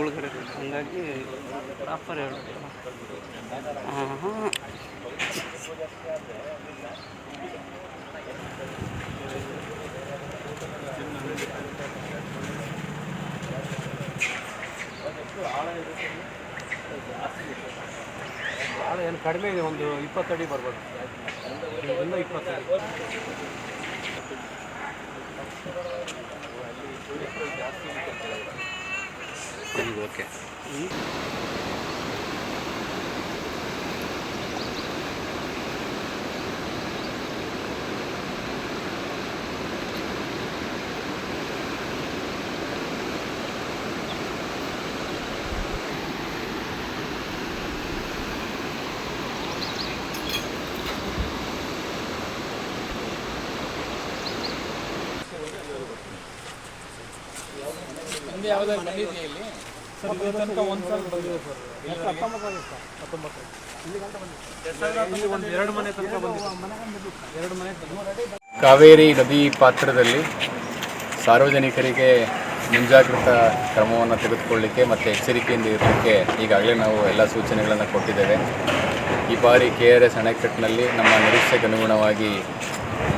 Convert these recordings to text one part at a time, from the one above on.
ಒಳಗಡೆ ಹಂಗಾಗಿ ಪ್ರಾಪರ್ ಹೇಳ್ಬೇಕು ಹಾಂ ಹಾಂ ಆಳ ಏನು ಕಡಿಮೆ ಇದೆ, ಒಂದು ಇಪ್ಪತ್ತಡಿ ಬರ್ಬೋದು. ಇನ್ನೂ ಇಪ್ಪತ್ತಡಿ. ಈಗ ಓಕೆ ಇಲ್ಲಿ ಒಂದು ಎರಡು ಮನೆ ತನಕ ಬಂದಿದೆ. ಎರಡು ಮನೆ ಕಾವೇರಿ ನದಿ ಪಾತ್ರದಲ್ಲಿ ಸಾರ್ವಜನಿಕರಿಗೆ ಮುಂಜಾಗ್ರತಾ ಕ್ರಮವನ್ನು ತೆಗೆದುಕೊಳ್ಳಿಕ್ಕೆ ಮತ್ತು ಎಚ್ಚರಿಕೆಯಿಂದ ಇರಲಿಕ್ಕೆ ಈಗಾಗಲೇ ನಾವು ಎಲ್ಲ ಸೂಚನೆಗಳನ್ನು ಕೊಟ್ಟಿದ್ದೇವೆ. ಈ ಬಾರಿ ಕೆ ಆರ್ ಎಸ್ ಅಣೆಕಟ್ಟಿನಲ್ಲಿ ನಮ್ಮ ನಿರೀಕ್ಷೆಗೆ ಅನುಗುಣವಾಗಿ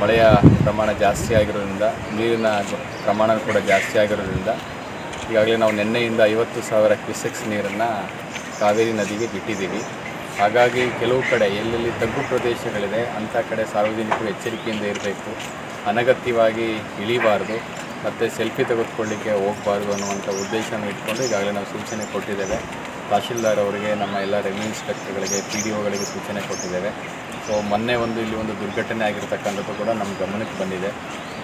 ಮಳೆಯ ಪ್ರಮಾಣ ಜಾಸ್ತಿ ಆಗಿರೋದ್ರಿಂದ ನೀರಿನ ಪ್ರಮಾಣ ಕೂಡ ಜಾಸ್ತಿ ಆಗಿರೋದ್ರಿಂದ ಈಗಾಗಲೇ ನಾವು ನಿನ್ನೆಯಿಂದ ಐವತ್ತು ಸಾವಿರ ಕ್ಯೂಸೆಕ್ಸ್ ನೀರನ್ನು ಕಾವೇರಿ ನದಿಗೆ ಬಿಟ್ಟಿದ್ದೀವಿ. ಹಾಗಾಗಿ ಕೆಲವು ಕಡೆ ಎಲ್ಲೆಲ್ಲಿ ತಗ್ಗು ಪ್ರದೇಶಗಳಿದೆ, ಅಂಥ ಕಡೆ ಸಾರ್ವಜನಿಕರು ಎಚ್ಚರಿಕೆಯಿಂದ ಇರಬೇಕು. ಅನಗತ್ಯವಾಗಿ ಇಳಿಬಾರ್ದು ಮತ್ತು ಸೆಲ್ಫಿ ತೆಗೆದುಕೊಳ್ಳಿಕ್ಕೆ ಹೋಗಬಾರ್ದು ಅನ್ನುವಂಥ ಉದ್ದೇಶವನ್ನು ಇಟ್ಕೊಂಡು ಈಗಾಗಲೇ ನಾವು ಸೂಚನೆ ಕೊಟ್ಟಿದ್ದೇವೆ. ತಹಶೀಲ್ದಾರ್ ಅವರಿಗೆ, ನಮ್ಮ ಎಲ್ಲ ರೆವಿನ್ಯೂ ಇನ್ಸ್ಪೆಕ್ಟರ್ಗಳಿಗೆ, ಪಿ ಡಿ ಒಗಳಿಗೆ ಸೂಚನೆ ಕೊಟ್ಟಿದ್ದೇವೆ. ಸೊ, ಮೊನ್ನೆ ಒಂದು ಇಲ್ಲಿ ಒಂದು ದುರ್ಘಟನೆ ಆಗಿರ್ತಕ್ಕಂಥದ್ದು ಕೂಡ ನಮ್ಮ ಗಮನಕ್ಕೆ ಬಂದಿದೆ.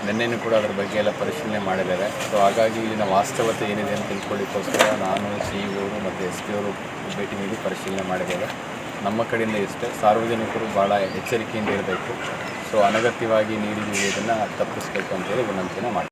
ನಿನ್ನೆನೂ ಕೂಡ ಅದರ ಬಗ್ಗೆ ಎಲ್ಲ ಪರಿಶೀಲನೆ ಮಾಡಿದ್ದಾರೆ. ಸೊ ಹಾಗಾಗಿ ಇಲ್ಲಿನ ವಾಸ್ತವತೆ ಏನಿದೆ ಅಂತ ತಿಳ್ಕೊಳ್ಳಿಕ್ಕೋಸ್ಕರ ನಾನು ಸಿ ಇ ಅವರು ಮತ್ತು ಎಸ್ ಪಿ ಅವರು ಭೇಟಿ ನೀಡಿ ಪರಿಶೀಲನೆ ಮಾಡಿದ್ದಾರೆ ನಮ್ಮ ಕಡೆಯಿಂದ ಇಷ್ಟೇ. ಸಾರ್ವಜನಿಕರು ಭಾಳ ಎಚ್ಚರಿಕೆಯಿಂದ ಇರಬೇಕು. ಸೊ ಅನಗತ್ಯವಾಗಿ ನೀರಿಗೆ ಇಳಿಯೋದನ್ನು ತಪ್ಪಿಸಬೇಕು ಅಂತೇಳಿ ವಿನಂತಿನ ಮಾಡಿ